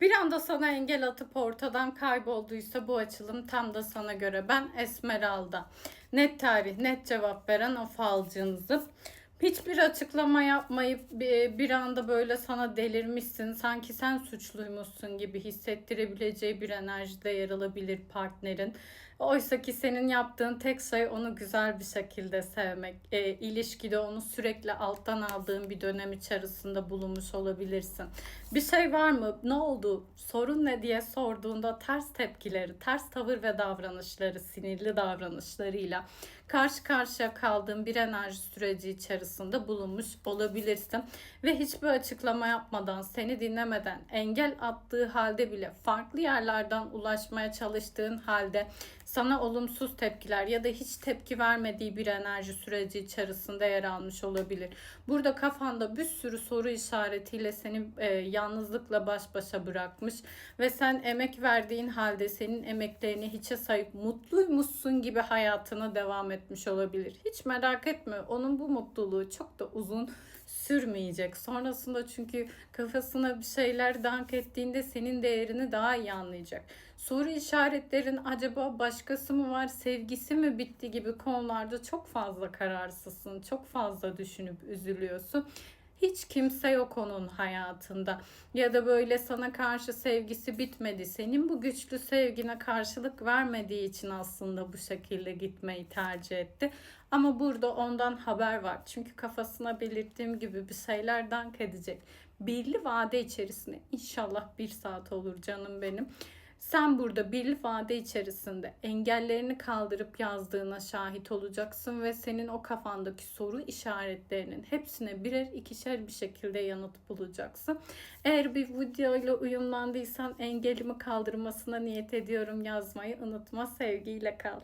Bir anda sana engel atıp ortadan kaybolduysa bu açılım tam da sana göre. Ben Esmeralda. Net tarih, net cevap veren o falcınızım. Hiçbir açıklama yapmayıp bir anda böyle sana delirmişsin, sanki sen suçluymuşsun gibi hissettirebileceği bir enerjide yer alabilir partnerin. Oysa ki senin yaptığın tek şey onu güzel bir şekilde sevmek. E, ilişkide onu sürekli alttan aldığın bir dönem içerisinde bulunmuş olabilirsin. Bir şey var mı? Ne oldu? Sorun ne diye sorduğunda ters tepkileri, ters tavır ve davranışları, sinirli davranışlarıyla karşı karşıya kaldığın bir enerji süreci içerisinde bulunmuş olabilirsin. Ve hiçbir açıklama yapmadan, seni dinlemeden, engel attığı halde bile farklı yerlerden ulaşmaya çalıştığın halde sana olumsuz tepkiler ya da hiç tepki vermediği bir enerji süreci içerisinde yer almış olabilir. Burada kafanda bir sürü soru işaretiyle seni e, yalnızlıkla baş başa bırakmış ve sen emek verdiğin halde senin emeklerini hiçe sayıp mutluymuşsun gibi hayatına devam etmiş olabilir. Hiç merak etme onun bu mutluluğu çok da uzun sürmeyecek. Sonrasında çünkü kafasına bir şeyler dank ettiğinde senin değerini daha iyi anlayacak. Soru işaretlerin acaba başkası mı var, sevgisi mi bitti gibi konularda çok fazla kararsızsın. Çok fazla düşünüp üzülüyorsun. Hiç kimse yok onun hayatında. Ya da böyle sana karşı sevgisi bitmedi. Senin bu güçlü sevgine karşılık vermediği için aslında bu şekilde gitmeyi tercih etti. Ama burada ondan haber var. Çünkü kafasına belirttiğim gibi bir şeyler dank edecek. Birli vade içerisinde inşallah bir saat olur canım benim. Sen burada birli vade içerisinde engellerini kaldırıp yazdığına şahit olacaksın ve senin o kafandaki soru işaretlerinin hepsine birer ikişer bir şekilde yanıt bulacaksın. Eğer bir video ile uyumlandıysan engelimi kaldırmasına niyet ediyorum yazmayı unutma. Sevgiyle kal.